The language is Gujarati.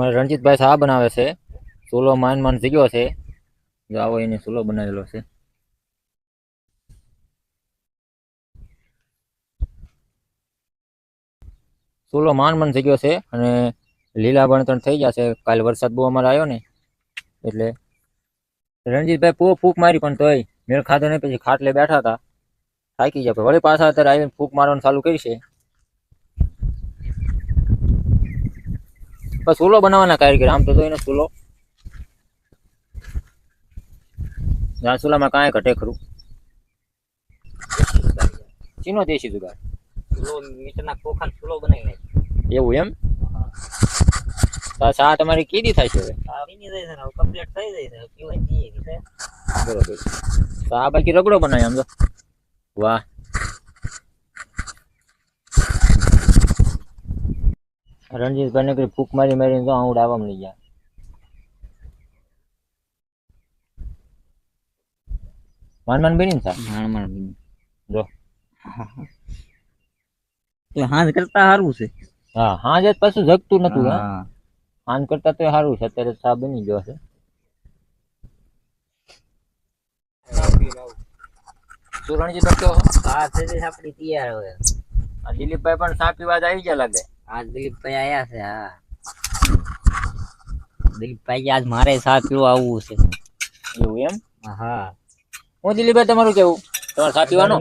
અમારે રણજીતભાઈ શા બનાવે છે. ચૂલો માન માન જીગ્યો છે. આવો એને ચૂલો બનાવેલો છે. ચૂલો માન માન જગ્યો છે અને લીલા બણતણ થઈ ગયા છે. કાલે વરસાદ બહુ અમારે આવ્યો ને, એટલે રણજીતભાઈ પૂ ફૂક મારી પણ તોય મેળ ખાધો નહીં. પછી ખાટલે બેઠા હતા. થાકી ગયા. વળી પાછા અત્યારે આવીને ફૂક મારવાનું ચાલુ કરી છે. બસ ચૂલો બનાવવાના કારીગર આમ તો જોઈને ચૂલો આ ચૂલામાં કાંઈ ઘટે ખરું. ચીનો દેશી જુગાડ ચૂલો મીટરના ખોખાનો ચૂલો બનાવી નાખ્યો. એવું એમ? તો આ ચા તમારી કીધી થાય છે હવે. આ બની જાય છે ને હવે કમ્પ્લીટ થઈ જાય છે હવે પીવાય જઈએ છે બરોબર. તો આ બાકી રગડો બનાવ્યો આમ તો વાહ. રણજીતભાઈ ને કઈ ફૂક મારી મારીને તો આવડ આવવા લઈ ગયા. માનમાન માન બેની થા માણ માણ બની જો એ હાંજ કરતા સારું છે. હા હાંજ જ પાછું જગતું નતું હા. હાંજ કરતા તો સારું છે અત્યારે ચા બની ગયો છે. સુરણજી રણજીત કયો આ થઈ આપણી તૈયાર હવે. દિલીપભાઈ પણ સાપી વાત આવી ગયા લાગે. આજ દિલીપભાઈ આયા છે હા. દિલીપભાઈ આજ મારે સાથ પીવા આવવું છે. એવું એમ? હા. હું દિલીપભાઈ તમારું કેવું? તમારે સાથ પીવાનો